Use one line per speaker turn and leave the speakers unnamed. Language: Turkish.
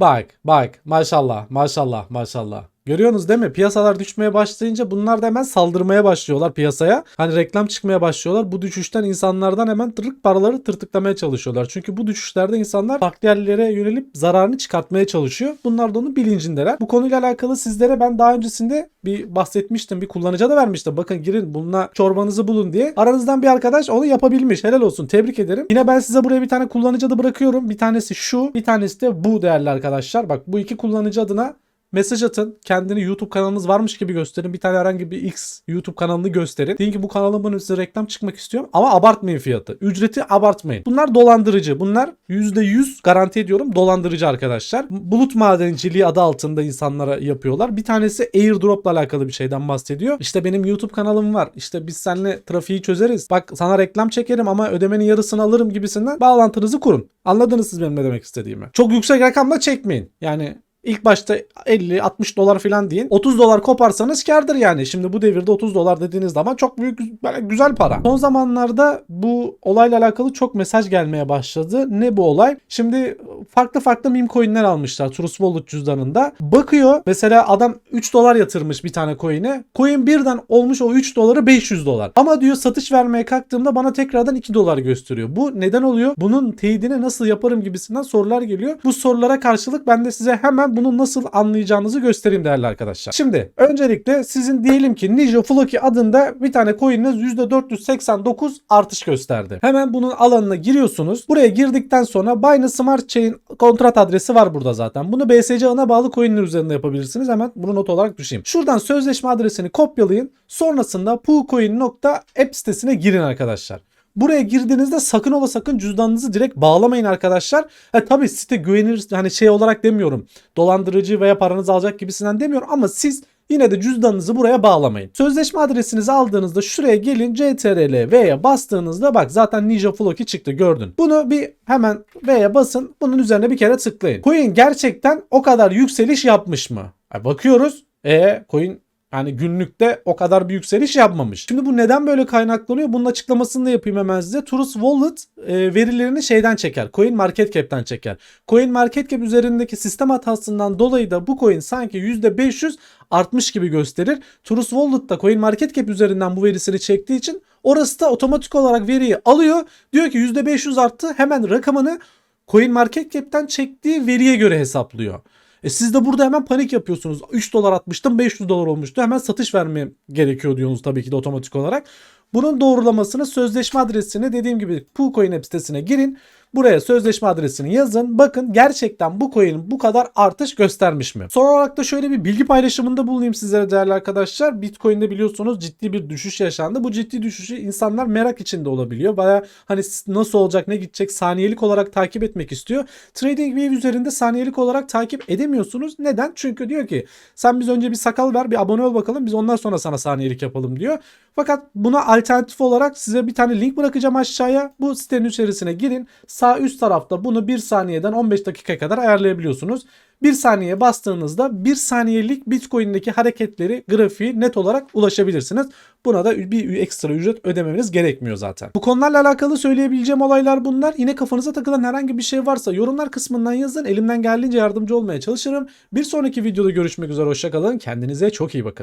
Bak bak maşallah maşallah maşallah. Görüyorsunuz değil mi? Piyasalar düşmeye başlayınca bunlar da hemen saldırmaya başlıyorlar piyasaya. Hani reklam çıkmaya başlıyorlar. Bu düşüşten insanlardan hemen tırık paraları tırtıklamaya çalışıyorlar. Çünkü bu düşüşlerde insanlar farklı yerlere yönelip zararını çıkartmaya çalışıyor. Bunlar da onun bilincindeler. Bu konuyla alakalı sizlere ben daha öncesinde bir bahsetmiştim. Bir kullanıcıya da vermiştim. Bakın girin bununla çorbanızı bulun diye. Aranızdan bir arkadaş onu yapabilmiş. Helal olsun. Tebrik ederim. Yine ben size buraya bir tane kullanıcı adı bırakıyorum. Bir tanesi şu. Bir tanesi de bu değerli arkadaşlar. Bak bu iki kullanıcı adına Mesaj atın. Kendini YouTube kanalınız varmış gibi gösterin. Bir tane herhangi bir X YouTube kanalını gösterin. Deyin ki bu kanalımın üstüne reklam çıkmak istiyorum. Ama abartmayın fiyatı. Ücreti abartmayın. Bunlar dolandırıcı. Bunlar %100 garanti ediyorum dolandırıcı arkadaşlar. Bulut madenciliği adı altında insanlara yapıyorlar. Bir tanesi airdropla alakalı bir şeyden bahsediyor. İşte benim YouTube kanalım var. İşte biz seninle trafiği çözeriz. Bak sana reklam çekerim ama ödemenin yarısını alırım gibisinden bağlantınızı kurun. Anladınız siz benim ne demek istediğimi. Çok yüksek rakamla çekmeyin. Yani İlk başta 50-60 dolar falan deyin. 30 dolar koparsanız kardır yani. Şimdi bu devirde 30 dolar dediğiniz zaman çok büyük güzel para. Son zamanlarda bu olayla alakalı çok mesaj gelmeye başladı. Ne bu olay? Şimdi farklı farklı meme coinler almışlar Trust Wallet cüzdanında. Bakıyor mesela adam 3 dolar yatırmış bir tane coin'e. Coin birden olmuş o 3 doları 500 dolar. Ama diyor satış vermeye kalktığımda bana tekrardan 2 dolar gösteriyor. Bu neden oluyor? Bunun teyidini nasıl yaparım gibisinden sorular geliyor. Bu sorulara karşılık ben de size hemen bunu nasıl anlayacağınızı göstereyim değerli arkadaşlar. Şimdi öncelikle sizin diyelim ki Ninja Floki adında bir tane coin'iniz %489 artış gösterdi. Hemen bunun alanına giriyorsunuz. Buraya girdikten sonra Binance Smart Chain kontrat adresi var burada zaten. Bunu BSC ana bağlı coin'ler üzerinde yapabilirsiniz. Hemen bunu not olarak düşeyim. Şuradan sözleşme adresini kopyalayın. Sonrasında poocoin.app sitesine girin arkadaşlar. Buraya girdiğinizde sakın ola sakın cüzdanınızı direkt bağlamayın arkadaşlar. Ha tabii site güvenilir hani şey olarak demiyorum. Dolandırıcı veya paranızı alacak gibisinden demiyorum ama siz Yine de cüzdanınızı buraya bağlamayın. Sözleşme adresinizi aldığınızda şuraya gelin CTRL V'ye bastığınızda bak zaten Ninja Floki çıktı gördün. Bunu bir hemen V'ye basın. Bunun üzerine bir kere tıklayın. Coin gerçekten o kadar yükseliş yapmış mı? Ha, bakıyoruz. E coin yani günlükte o kadar bir yükseliş yapmamış. Şimdi bu neden böyle kaynaklanıyor? Bunun açıklamasını da yapayım hemen size. Trust Wallet e, verilerini şeyden çeker. Coin Market Cap'ten çeker. Coin Market Cap üzerindeki sistem hatasından dolayı da bu coin sanki %500 artmış gibi gösterir. Trust Wallet da Coin Market Cap üzerinden bu verisini çektiği için orası da otomatik olarak veriyi alıyor. Diyor ki %500 arttı. Hemen rakamını Coin Market Cap'ten çektiği veriye göre hesaplıyor. E siz de burada hemen panik yapıyorsunuz. 3 dolar atmıştım 500 dolar olmuştu. Hemen satış vermem gerekiyor diyorsunuz tabii ki de otomatik olarak. Bunun doğrulamasını sözleşme adresini dediğim gibi PooCoin app sitesine girin. Buraya sözleşme adresini yazın. Bakın gerçekten bu coin bu kadar artış göstermiş mi? Son olarak da şöyle bir bilgi paylaşımında bulunayım sizlere değerli arkadaşlar. Bitcoin'de biliyorsunuz ciddi bir düşüş yaşandı. Bu ciddi düşüşü insanlar merak içinde olabiliyor. Baya hani nasıl olacak ne gidecek saniyelik olarak takip etmek istiyor. TradingView üzerinde saniyelik olarak takip edemiyorsunuz. Neden? Çünkü diyor ki sen biz önce bir sakal ver bir abone ol bakalım biz ondan sonra sana saniyelik yapalım diyor. Fakat buna alternatif olarak size bir tane link bırakacağım aşağıya. Bu sitenin içerisine girin. Sağ üst tarafta bunu 1 saniyeden 15 dakikaya kadar ayarlayabiliyorsunuz. 1 saniye bastığınızda 1 saniyelik Bitcoin'deki hareketleri, grafiği net olarak ulaşabilirsiniz. Buna da bir ekstra ücret ödemeniz gerekmiyor zaten. Bu konularla alakalı söyleyebileceğim olaylar bunlar. Yine kafanıza takılan herhangi bir şey varsa yorumlar kısmından yazın. Elimden geldiğince yardımcı olmaya çalışırım. Bir sonraki videoda görüşmek üzere. Hoşçakalın. Kendinize çok iyi bakın.